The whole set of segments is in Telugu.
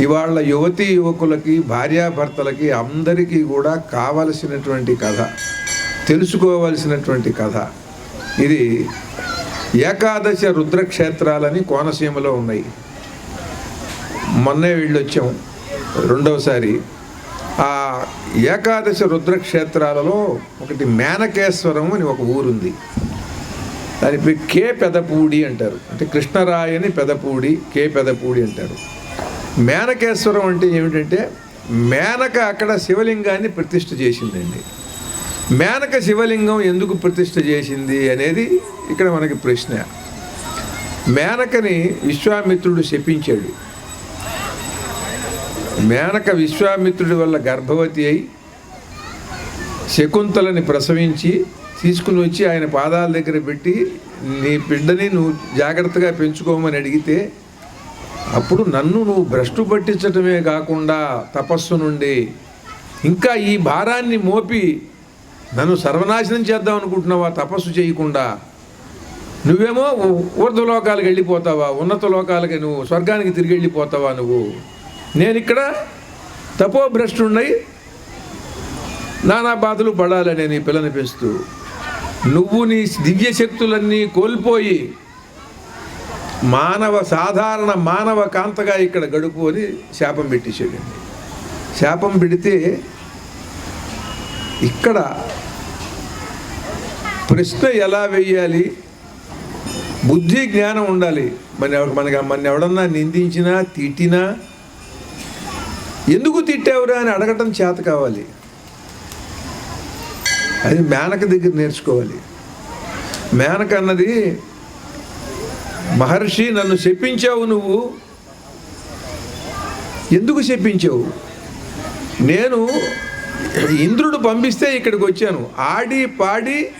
ఇవాళ యువతీ యువకులకి భార్యాభర్తలకి అందరికీ కూడా కావలసినటువంటి కథ తెలుసుకోవలసినటువంటి కథ. ఇది ఏకాదశ రుద్రక్షేత్రాలని కోనసీమలో ఉన్నాయి. మొన్నే వెళ్ళొచ్చాం రెండవసారి ఆ ఏకాదశ రుద్రక్షేత్రాలలో ఒకటి మేనకేశ్వరం అని ఒక ఊరుంది. దాని కే పెదపూడి అంటారు. అంటే కృష్ణరాయని పెదపూడి కే పెదపూడి అంటారు. మేనకేశ్వరం అంటే ఏమిటంటే మేనక అక్కడ శివలింగాన్ని ప్రతిష్ఠ చేసిందండి. మేనక శివలింగం ఎందుకు ప్రతిష్ఠ చేసింది అనేది ఇక్కడ మనకి ప్రశ్న. మేనకని విశ్వామిత్రుడు శపించాడు. మేనక విశ్వామిత్రుడి వల్ల గర్భవతి అయి శకుంతలని ప్రసవించి తీసుకుని వచ్చి ఆయన పాదాల దగ్గర పెట్టి నీ బిడ్డని నువ్వు జాగ్రత్తగా పెంచుకోమని అడిగితే అప్పుడు నన్ను నువ్వు భ్రష్టు పట్టించటమే కాకుండా తపస్సు నుండి ఇంకా ఈ భారాన్ని మోపి నన్ను సర్వనాశనం చేద్దాం అనుకుంటున్నావా? తపస్సు చేయకుండా నువ్వేమో ఊర్ధ్వలోకాలకు వెళ్ళిపోతావా? ఉన్నత లోకాలకి నువ్వు స్వర్గానికి తిరిగి వెళ్ళిపోతావా నువ్వు? నేను ఇక్కడ తపోభ్రష్టున్నై నానా బాధలు పడాలనే నీ పిల్లని పెంచుతూ నువ్వు నీ దివ్య శక్తులన్నీ కోల్పోయి మానవ సాధారణ మానవ కాంతగా ఇక్కడ గడుపు అని శాపం పెట్టేసాడండి శాపం పెడితే ఇక్కడ ప్రశ్న ఎలా వెయ్యాలి బుద్ధి జ్ఞానం ఉండాలి. మన మనకి మన ఎవడన్నా నిందించినా తిట్టినా ఎందుకు తిట్టావురా అని అడగటం చేత కావాలి. అది మేనక దగ్గర నేర్చుకోవాలి. మేనక అన్నది మహర్షి నన్ను శపించావు నువ్వు. ఎందుకు శపించావు? నేను ఇంద్రుడు పంపిస్తే ఇక్కడికి వచ్చాను. ఆడి పాడి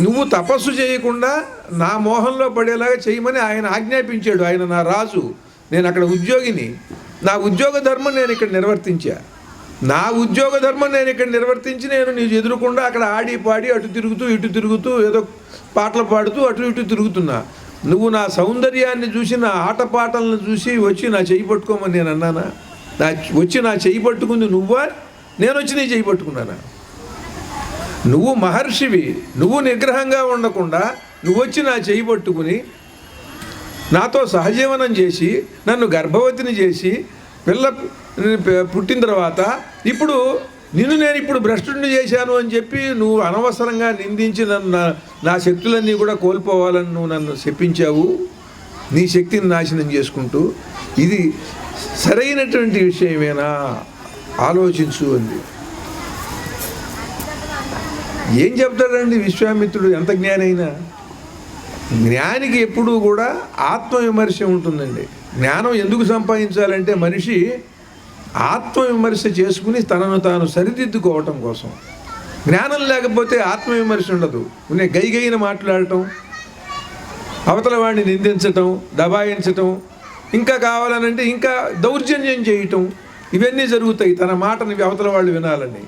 నువ్వు తపస్సు చేయకుండా నా మోహంలో పడేలాగా చేయమని ఆయన ఆజ్ఞాపించాడు. ఆయన నా రాజు. నేను అక్కడ ఉద్యోగిని. నా ఉద్యోగ ధర్మం నేను ఇక్కడ నిర్వర్తించా. నా ఉద్యోగ ధర్మం నేను ఇక్కడ నిర్వర్తించి నేను నీ ఎదురుకుండా అక్కడ ఆడి పాడి అటు తిరుగుతూ ఇటు తిరుగుతూ ఏదో పాటలు పాడుతూ అటు ఇటు తిరుగుతున్నా. నువ్వు నా సౌందర్యాన్ని చూసి నా ఆటపాటలను చూసి వచ్చి నా చేయి పట్టుకోమని నేను అన్నానా? నా వచ్చి నా చేయి పట్టుకుంది నువ్వా? నేను వచ్చి నీ చేయి పట్టుకున్నానా? నువ్వు మహర్షివి నువ్వు నిగ్రహంగా ఉండకుండా నువ్వు వచ్చి నా చేయి పట్టుకుని నాతో సహజీవనం చేసి నన్ను గర్భవతిని చేసి పిల్ల పుట్టిన తర్వాత ఇప్పుడు నిన్ను నేను ఇప్పుడు భ్రష్టుని చేశాను అని చెప్పి నువ్వు అనవసరంగా నిందించి నన్ను నా- శక్తులన్నీ కూడా కోల్పోవాలని నువ్వు నన్ను శపించావు. నీ శక్తిని నాశనం చేసుకుంటూ. ఇది సరైనటువంటి విషయమేనా? ఆలోచించు అంది. ఏం చెప్తాడండి విశ్వామిత్రుడు? ఎంత జ్ఞానైనా? జ్ఞానికి ఎప్పుడూ కూడా ఆత్మవిమర్శ ఉంటుందండి. జ్ఞానం ఎందుకు సంపాదించాలంటే మనిషి ఆత్మవిమర్శ చేసుకుని తనను తాను సరిదిద్దుకోవటం కోసం. జ్ఞానం లేకపోతే ఆత్మవిమర్శ ఉండదు. గై గైగైన మాట్లాడటం అవతల వాడిని నిందించటం దబాయించటం ఇంకా కావాలనంటే ఇంకా దౌర్జన్యం చేయటం ఇవన్నీ జరుగుతాయి. తన మాటని అవతల వాళ్ళు వినాలని.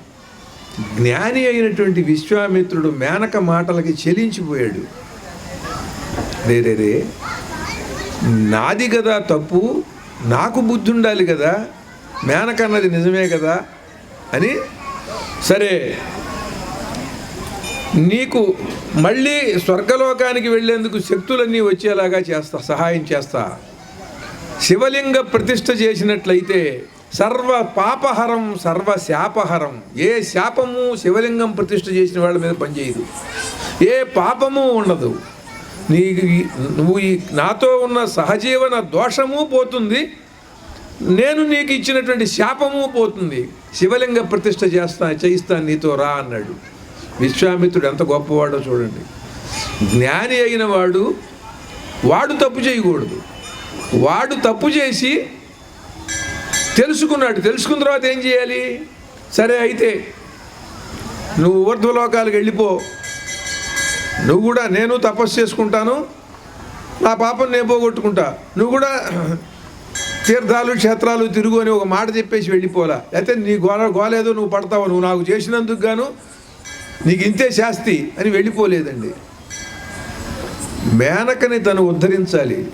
జ్ఞాని అయినటువంటి విశ్వామిత్రుడు మేనక మాటలకి చెలించిపోయాడు. రే రే రే నాది కదా తప్పు నాకు బుద్ధి ఉండాలి కదా మేనకన్నది నిజమే కదా అని? సరే. నీకు మళ్ళీ స్వర్గలోకానికి వెళ్ళేందుకు శక్తులన్నీ వచ్చేలాగా చేస్తా సహాయం చేస్తా. శివలింగ ప్రతిష్ట చేసినట్లయితే సర్వ పాపహరం సర్వ శాపహరం. ఏ శాపము శివలింగం ప్రతిష్ఠ చేసిన వాళ్ళ మీద పనిచేయదు. ఏ పాపము ఉండదు. నీ నువ్వు ఈ నాతో ఉన్న సహజీవన దోషము పోతుంది. నేను నీకు ఇచ్చినటువంటి శాపము పోతుంది. శివలింగ ప్రతిష్ట చేస్తా చేయిస్తాను నీతో రా అన్నాడు. విశ్వామిత్రుడు ఎంత గొప్పవాడో చూడండి. జ్ఞాని అయిన వాడు వాడు తప్పు చేయకూడదు. వాడు తప్పు చేసి తెలుసుకున్నాడు. తెలుసుకున్న తర్వాత ఏం చేయాలి? సరే అయితే నువ్వు ఊర్ధ్వలోకాలకు వెళ్ళిపో. నువ్వు కూడా నేను తపస్సు చేసుకుంటాను. నా పాపం నేను పోగొట్టుకుంటా. నువ్వు కూడా తీర్థాలు క్షేత్రాలు తిరుగు అని ఒక మాట చెప్పేసి వెళ్ళిపోలా. అయితే నీ గోల గోలేదో నువ్వు పడతావు నువ్వు నాకు చేసినందుకు గాను నీకు ఇంతే శాస్తి అని వెళ్ళిపోలేదండి. మేనకని తను ఉద్ధరించాలి.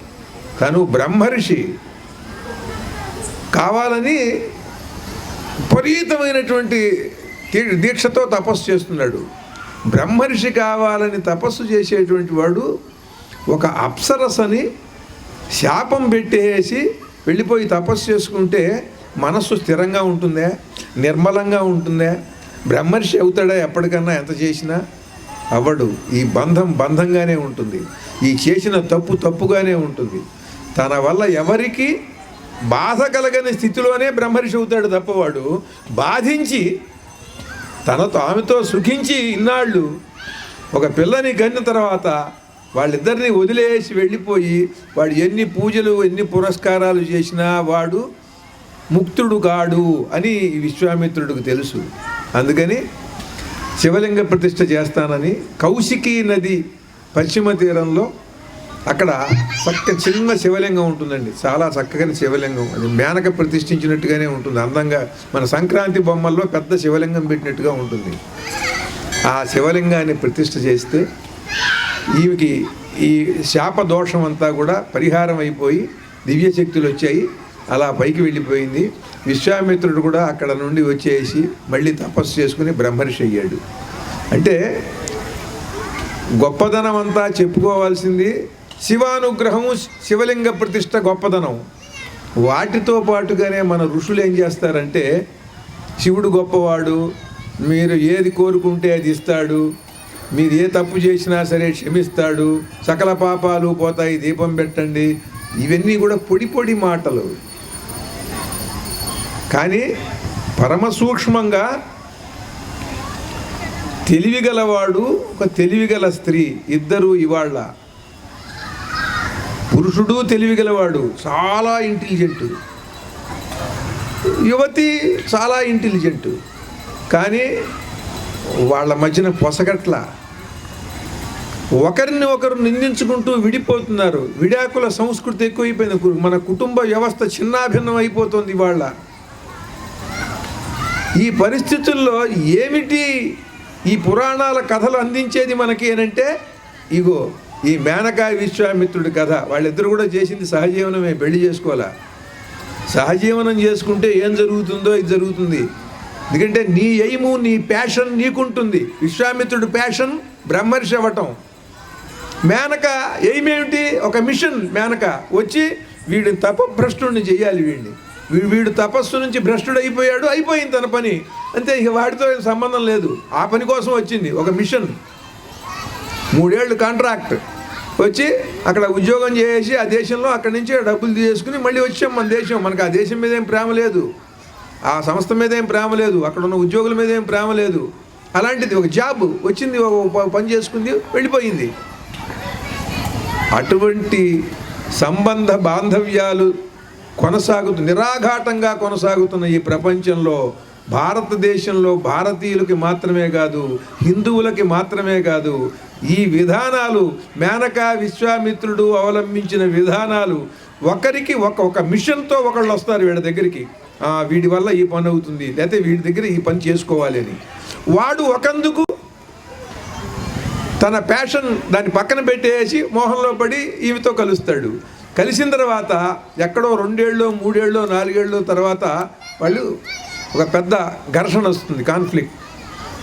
తను బ్రహ్మర్షి. కావాలని విపరీతమైనటువంటి దీ- దీక్షతో తపస్సు చేస్తున్నాడు. బ్రహ్మర్షి కావాలని తపస్సు చేసేటువంటి వాడు ఒక అప్సరసని శాపం పెట్టేసి వెళ్ళిపోయి తపస్సు చేసుకుంటే మనస్సు స్థిరంగా ఉంటుందే నిర్మలంగా ఉంటుందే. బ్రహ్మర్షి అవుతాడా ఎప్పటికన్నా ఎంత చేసినా? అవ్వడు. ఈ బంధం బంధంగానే ఉంటుంది. ఈ చేసిన తప్పు తప్పుగానే ఉంటుంది. తన వల్ల ఎవరికి బాధ కలగని స్థితిలోనే బ్రహ్మర్షి అవుతాడు తప్పవాడు బాధించి తనతో ఆమెతో సుఖించి ఇన్నాళ్ళు ఒక పిల్లని కన్న తర్వాత వాళ్ళిద్దరిని వదిలేసి వెళ్ళిపోయి వాడు ఎన్ని పూజలు ఎన్ని పురస్కారాలు చేసినా వాడు ముక్తుడు కాడు అని విశ్వామిత్రుడికి తెలుసు. అందుకని శివలింగ ప్రతిష్ఠ చేస్తానని కౌశికీ నది పశ్చిమ తీరంలో అక్కడ చక్క చిన్న శివలింగం ఉంటుందండి. చాలా చక్కగా శివలింగం. అది మేనక ప్రతిష్ఠించినట్టుగానే ఉంటుంది. అందంగా మన సంక్రాంతి బొమ్మల్లో పెద్ద శివలింగం పెట్టినట్టుగా ఉంటుంది. ఆ శివలింగాన్ని ప్రతిష్ఠ చేస్తే ఈమెకి ఈ శాప దోషం అంతా కూడా పరిహారం అయిపోయి దివ్యశక్తులు వచ్చాయి. అలా పైకి వెళ్ళిపోయింది. విశ్వామిత్రుడు కూడా అక్కడ నుండి వచ్చేసి మళ్ళీ తపస్సు చేసుకుని బ్రహ్మర్షి అయ్యాడు. అంటే గొప్పదనం అంతా చెప్పుకోవాల్సింది శివానుగ్రహము శివలింగ ప్రతిష్ట గొప్పదనం. వాటితో పాటుగానే మన ఋషులు ఏం చేస్తారంటే శివుడు గొప్పవాడు మీరు ఏది కోరుకుంటే అది ఇస్తాడు మీరు ఏ తప్పు చేసినా సరే క్షమిస్తాడు. సకల పాపాలు పోతాయి దీపం పెట్టండి. ఇవన్నీ కూడా పొడి పొడి మాటలు. కానీ పరమ సూక్ష్మంగా తెలివిగలవాడు ఒక తెలివిగల స్త్రీ ఇద్దరు ఇవాళ్ళ. పురుషుడు తెలివిగలవాడు చాలా ఇంటెలిజెంట్ యువతి చాలా ఇంటెలిజెంట్ కానీ వాళ్ళ మధ్యన పొసగట్ల. ఒకరిని ఒకరు నిందించుకుంటూ విడిపోతున్నారు. విడాకుల సంస్కృతి ఎక్కువైపోయింది. మన కుటుంబ వ్యవస్థ చిన్నాభిన్నం అయిపోతుంది వాళ్ళ ఈ పరిస్థితుల్లో ఏమిటి ఈ పురాణాల కథలు అందించేది మనకి ఏనంటే ఇగో ఈ మేనకాయ విశ్వామిత్రుడి కథ. వాళ్ళిద్దరు కూడా చేసింది సహజీవనమే పెళ్ళి చేసుకోవాలా. సహజీవనం చేసుకుంటే ఏం జరుగుతుందో ఇది జరుగుతుంది. ఎందుకంటే నీ ఎయిము నీ ప్యాషన్ నీకుంటుంది. విశ్వామిత్రుడు ప్యాషన్ బ్రహ్మర్షి అవ్వటం. మేనక ఏమేమిటి ఒక మిషన్ మేనక. వచ్చి వీడిని తపభ్రష్టుని చేయాలి వీడిని. వీడు వీడు తపస్సు నుంచి భ్రష్టుడు అయిపోయాడు అయిపోయింది తన పని. అంతే ఇక వాడితో సంబంధం లేదు. ఆ పని కోసం వచ్చింది ఒక మిషన్ మూడేళ్ళు కాంట్రాక్ట్ వచ్చి అక్కడ ఉద్యోగం చేసి ఆ దేశంలో అక్కడి నుంచి డబ్బులు తీసుకుని మళ్ళీ వచ్చాం మన దేశం. మనకు ఆ దేశం మీద ఏం ప్రేమ లేదు. ఆ సంస్థ మీద ఏం ప్రేమ లేదు. అక్కడ ఉన్న ఉద్యోగుల మీద ఏం ప్రేమ లేదు. అలాంటిది ఒక జాబ్ వచ్చింది ఒక పని చేసుకుంది వెళ్ళిపోయింది. అటువంటి సంబంధ బాంధవ్యాలు కొనసాగుతు నిరాఘాటంగా కొనసాగుతున్న ఈ ప్రపంచంలో భారతదేశంలో భారతీయులకి మాత్రమే కాదు హిందువులకి మాత్రమే కాదు ఈ విధానాలు మేనకా విశ్వామిత్రుడు అవలంబించిన విధానాలు ఒకరికి ఒక ఒక మిషన్తో ఒకళ్ళు వస్తారు వీళ్ళ దగ్గరికి. వీడి వల్ల ఈ పని అవుతుంది. లేకపోతే వీడి దగ్గర ఈ పని చేసుకోవాలి అని. వాడు ఒకందుకు తన ప్యాషన్ దాన్ని పక్కన పెట్టేసి మోహంలో పడి ఈమెతో కలుస్తాడు. కలిసిన తర్వాత ఎక్కడో రెండేళ్ళు మూడేళ్ళు నాలుగేళ్ళు తర్వాత వాళ్ళు ఒక పెద్ద ఘర్షణ వస్తుంది కాన్ఫ్లిక్ట్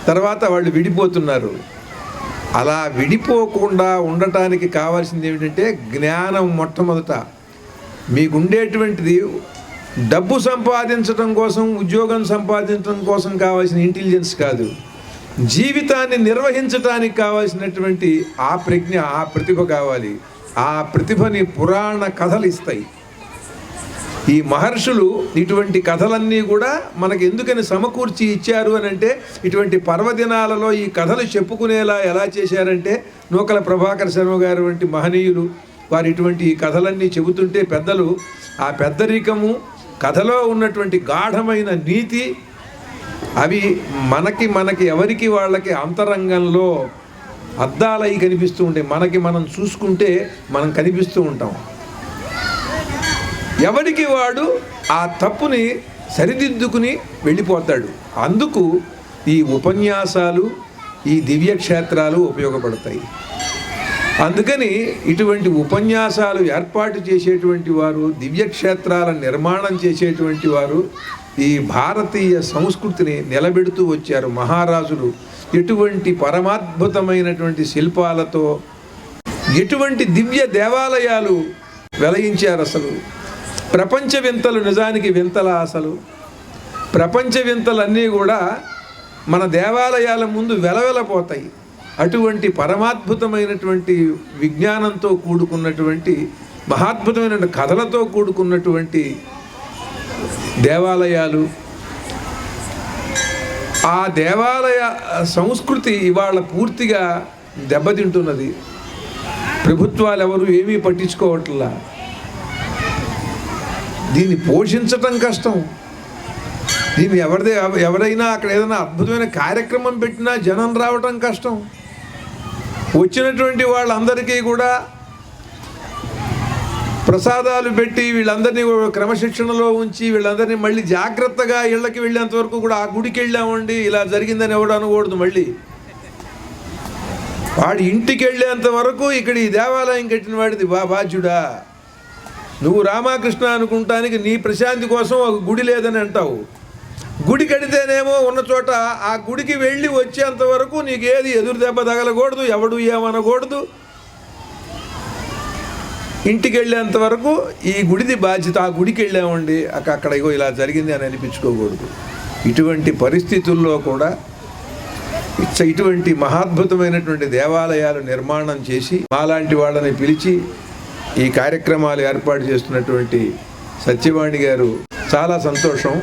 తర్వాత వాళ్ళు విడిపోతున్నారు. అలా విడిపోకుండా ఉండటానికి కావాల్సింది ఏమిటంటే జ్ఞానం మొట్టమొదట. మీకుండేటువంటిది డబ్బు సంపాదించడం కోసం ఉద్యోగం సంపాదించడం కోసం కావాల్సిన ఇంటెలిజెన్స్ కాదు. జీవితాన్ని నిర్వహించడానికి కావాల్సినటువంటి ఆ ప్రజ్ఞ ఆ ప్రతిభ కావాలి. ఆ ప్రతిభని పురాణ కథలు ఇస్తాయి. ఈ మహర్షులు ఇటువంటి కథలన్నీ కూడా మనకి ఎందుకని సమకూర్చి ఇచ్చారు అని అంటే ఇటువంటి పర్వదినాలలో ఈ కథలు చెప్పుకునేలా ఎలా చేశారంటే నూకల ప్రభాకర్ శర్మ గారు వంటి మహనీయులు వారు ఇటువంటి ఈ కథలన్నీ చెబుతుంటే పెద్దలు ఆ పెద్దరికము కథలో ఉన్నటువంటి గాఢమైన నీతి అవి మనకి మనకి ఎవరికి వాళ్ళకి అంతరంగంలో అద్దాలై కనిపిస్తూ ఉంటాయి మనకి మనం చూసుకుంటే మనం కనిపిస్తూ ఉంటాం. ఎవరికి వాడు ఆ తప్పుని సరిదిద్దుకుని వెళ్ళిపోతాడు. అందుకు ఈ ఉపన్యాసాలు ఈ దివ్యక్షేత్రాలు ఉపయోగపడతాయి. అందుకని ఇటువంటి ఉపన్యాసాలు ఏర్పాటు చేసేటువంటి వారు దివ్యక్షేత్రాల నిర్మాణం చేసేటువంటి వారు ఈ భారతీయ సంస్కృతిని నిలబెడుతూ వచ్చారు మహారాజులు. ఎటువంటి పరమాద్భుతమైనటువంటి శిల్పాలతో ఎటువంటి దివ్య దేవాలయాలు వెలయించారు అసలు? ప్రపంచ వింతలు నిజానికి వింతల అసలు? ప్రపంచ వింతలన్నీ కూడా మన దేవాలయాల ముందు వెలవెలపోతాయి. అటువంటి పరమాద్భుతమైనటువంటి విజ్ఞానంతో కూడుకున్నటువంటి మహాద్భుతమైన కథలతో కూడుకున్నటువంటి దేవాలయాలు ఆ దేవాలయ సంస్కృతి ఇవాళ పూర్తిగా దెబ్బతింటున్నది. ప్రభుత్వాలు ఎవరు ఏమీ పట్టించుకోవట్లా. దీన్ని పోషించటం కష్టం. దీన్ని ఎవరిదే ఎవరైనా అక్కడ ఏదైనా అద్భుతమైన కార్యక్రమం పెట్టినా జనం రావటం కష్టం. వచ్చినటువంటి వాళ్ళందరికీ కూడా ప్రసాదాలు పెట్టి వీళ్ళందరినీ క్రమశిక్షణలో ఉంచి వీళ్ళందరినీ మళ్ళీ జాగ్రత్తగా ఇళ్ళకి వెళ్ళేంత వరకు కూడా ఆ గుడికి వెళ్ళామండి. ఇలా జరిగిందని ఎవడు అనకూడదు మళ్ళీ. వాడి ఇంటికి వెళ్ళేంత వరకు ఇక్కడ ఈ దేవాలయం కట్టిన వాడిది బా బాధ్యుడా. నువ్వు రామకృష్ణ అనుకుంటానికి నీ ప్రశాంతి కోసం ఒక గుడి లేదని అంటావు. గుడి కడితేనేమో ఉన్న చోట ఆ గుడికి వెళ్ళి వచ్చేంత వరకు నీకేది ఎదురు దెబ్బ తగలకూడదు ఎవడు ఏమనకూడదు. ఇంటికి వెళ్ళేంత వరకు ఈ గుడిది బాధ్యత ఆ గుడికి వెళ్ళామండి. అక్కడ ఇగో ఇలా జరిగింది అని అనిపించుకోకూడదు. ఇటువంటి పరిస్థితుల్లో కూడా ఇచ్చ- ఇటువంటి మహాద్భుతమైనటువంటి దేవాలయాలు నిర్మాణం చేసి మాలాంటి వాళ్ళని పిలిచి ఈ కార్యక్రమాలు ఏర్పాటు చేస్తున్నటువంటి సత్యవాణి గారు చాలా సంతోషం.